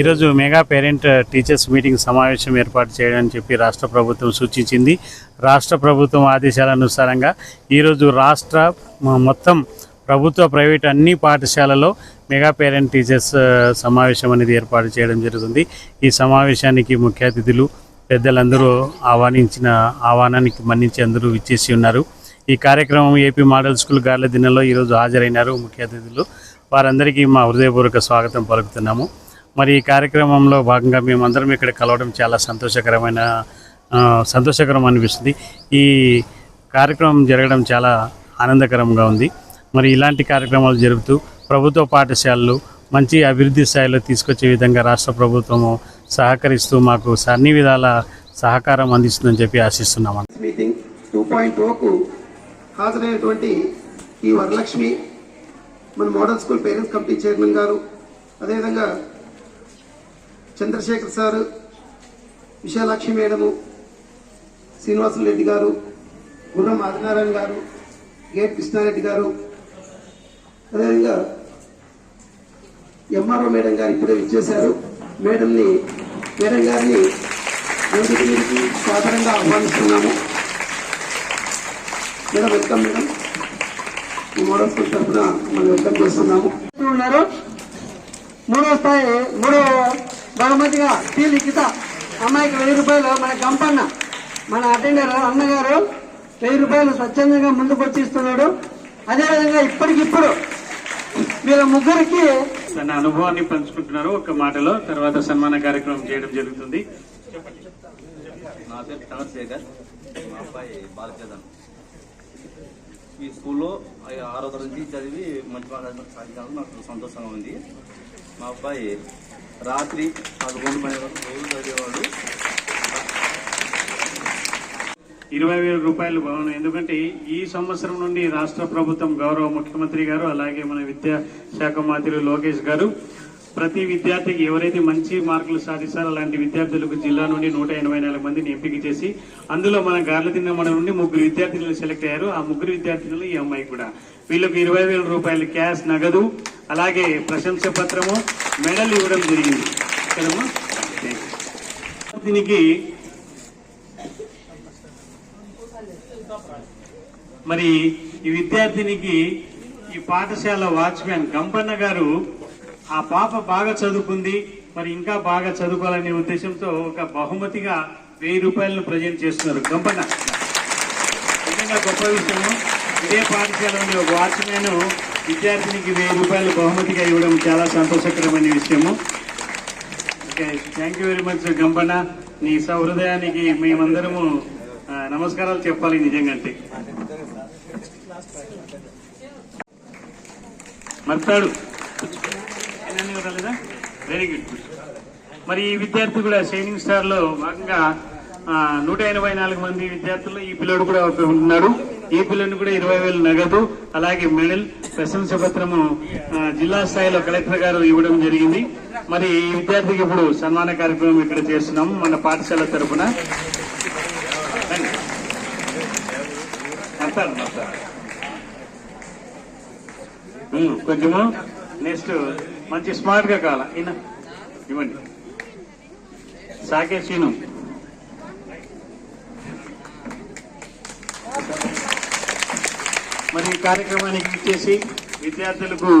ఈరోజు mega parent teachers meeting సమావేశం ఏర్పాటు చేయడానికి చెప్పి రాష్ట్ర ప్రభుత్వం సూచించింది. రాష్ట్ర ప్రభుత్వం ఆదేశాల అనుసారంగా ఈరోజు రాష్ట్ర మొత్తం ప్రభుత్వ ప్రైవేట్ అన్ని పాఠశాలలో మెగా పేరెంట్ టీచర్స్ సమావేశం అనేది ఏర్పాటు చేయడం జరుగుతుంది. ఈ సమావేశానికి ముఖ్య అతిథులు పెద్దలందరూ ఆహ్వానించిన ఆహ్వానానికి మన్నించి అందరూ విచ్చేసి ఉన్నారు. ఈ కార్యక్రమం ఏపీ మోడల్ స్కూల్ గార్ల దినంలో ఈరోజు హాజరైనారు ముఖ్య అతిథులు. వారందరికీ మా హృదయపూర్వక స్వాగతం పలుకుతున్నాము. మరి ఈ కార్యక్రమంలో భాగంగా మేమందరం ఇక్కడ కలవడం చాలా సంతోషకరమైన సంతోషకరం అనిపిస్తుంది. ఈ కార్యక్రమం జరగడం చాలా ఆనందకరంగా ఉంది. మరి ఇలాంటి కార్యక్రమాలు జరుపుతూ ప్రభుత్వ పాఠశాలలు మంచి అభివృద్ధి స్థాయిలో తీసుకొచ్చే విధంగా రాష్ట్ర ప్రభుత్వము సహకరిస్తూ మాకు అన్ని విధాల సహకారం అందిస్తుందని చెప్పి ఆశిస్తున్నాము మీటింగ్ టూ పాయింట్ హాజరైనటువంటి ఈ వరలక్ష్మి మన model school parents committee chairman గారు అదేవిధంగా చంద్రశేఖర్ సారు విశాలాక్షి మేడము శ్రీనివాసులు రెడ్డి గారు గుర్రం ఆదినారాయణ గారు గేట్ కృష్ణారెడ్డి గారు అదేవిధంగా ఎంఆర్ఓ మేడం గారు ఇప్పుడే విచ్చేశారు. మేడంని మేడం గారిని సాధారణంగా ఆహ్వానిస్తున్నాము. Madam welcome madam. స్కూల్ తరఫున మనం వెల్కమ్ చేస్తున్నాము. ఉన్నారు. మూడో స్థాయి మూడో బహుమతిగా టీ లిఖిత అమ్మాయికి వెయ్యి రూపాయలు మన గంపన్న మన అటెండర్ అన్నగారు వెయ్యి రూపాయలు స్వచ్ఛందంగా ముందుకు వచ్చి ఇస్తున్నాడు. అదేవిధంగా ఇప్పటికిప్పుడు వీళ్ళ ముగ్గురికి తన అనుభవాన్ని పంచుకుంటున్నారు ఒక మాటలో తర్వాత సన్మాన కార్యక్రమం చేయడం జరుగుతుంది. నా పేరు చంద్రశేఖర్ మా అబ్బాయి బాలచందన్ ఈ స్కూల్లో ఆరో తరగతి చదివి మంచి మార్కులు సాధించడం నాకు సంతోషంగా ఉంది. మా అబ్బాయి రాత్రి పదకొండు పని వరకు రోజు చదివేవాడు. ఇరవై వేల రూపాయలు భవనం. ఎందుకంటే ఈ సంవత్సరం నుండి రాష్ట్ర ప్రభుత్వం గౌరవ ముఖ్యమంత్రి గారు అలాగే మన విద్యాశాఖ మంత్రి లోకేష్ గారు ప్రతి విద్యార్థికి ఎవరైతే మంచి మార్కులు సాధిస్తారో అలాంటి విద్యార్థులకు జిల్లా నుండి నూట ఎనభై నాలుగు మందిని ఎంపిక చేసి అందులో మన గార్ల తిన్నమడ నుండి ముగ్గురు విద్యార్థినులు సెలెక్ట్ అయ్యారు. ఆ ముగ్గురు విద్యార్థినులు ఈ అమ్మాయి కూడా. వీళ్ళకి ఇరవై వేల రూపాయలు క్యాష్ నగదు అలాగే ప్రశంస పత్రము మెడల్ ఇవ్వడం జరిగింది. దీనికి మరి ఈ విద్యార్థినికి ఈ పాఠశాల వాచ్మెన్ గంపన్న గారు ఆ పాప బాగా చదువుకుంది మరి ఇంకా బాగా చదువుకోవాలనే ఉద్దేశంతో ఒక బహుమతిగా వెయ్యి రూపాయలను ప్రజెంట్ చేస్తున్నారు. గంపన్న. నిజంగా గొప్ప విషయము. ఇదే పాఠశాల ఒక వాచ్మెన్ విద్యార్థినికి వెయ్యి రూపాయలు బహుమతిగా ఇవ్వడం చాలా సంతోషకరమైన విషయము. Okay thank you very much Gampanna. నీ సహృదయానికి మేమందరము నమస్కారాలు చెప్పాలి నిజంగా అంటే. మర్తాడు. వెరీ గుడ్ మరి ఈ విద్యార్థి కూడా షైనింగ్ స్టార్లో భాగంగా నూట ఎనభై నాలుగు మంది విద్యార్థులు ఈ పిల్లడు కూడా ఒక ఈ పిల్లని కూడా ఇరవై వేలు నగదు అలాగే మెడల్ ప్రశంస పత్రము జిల్లా స్థాయిలో కలెక్టర్ గారు ఇవ్వడం జరిగింది. మరి ఈ విద్యార్థికి ఇప్పుడు సన్మాన కార్యక్రమం ఇక్కడ చేస్తున్నాము మన పాఠశాల తరఫున కొంచెము. నెక్స్ట్. మంచి స్మార్ట్గా కావాలా? ఈయన? ఇవ్వండి. సాకే సీను మరి ఈ కార్యక్రమానికి ఇచ్చేసి విద్యార్థులకు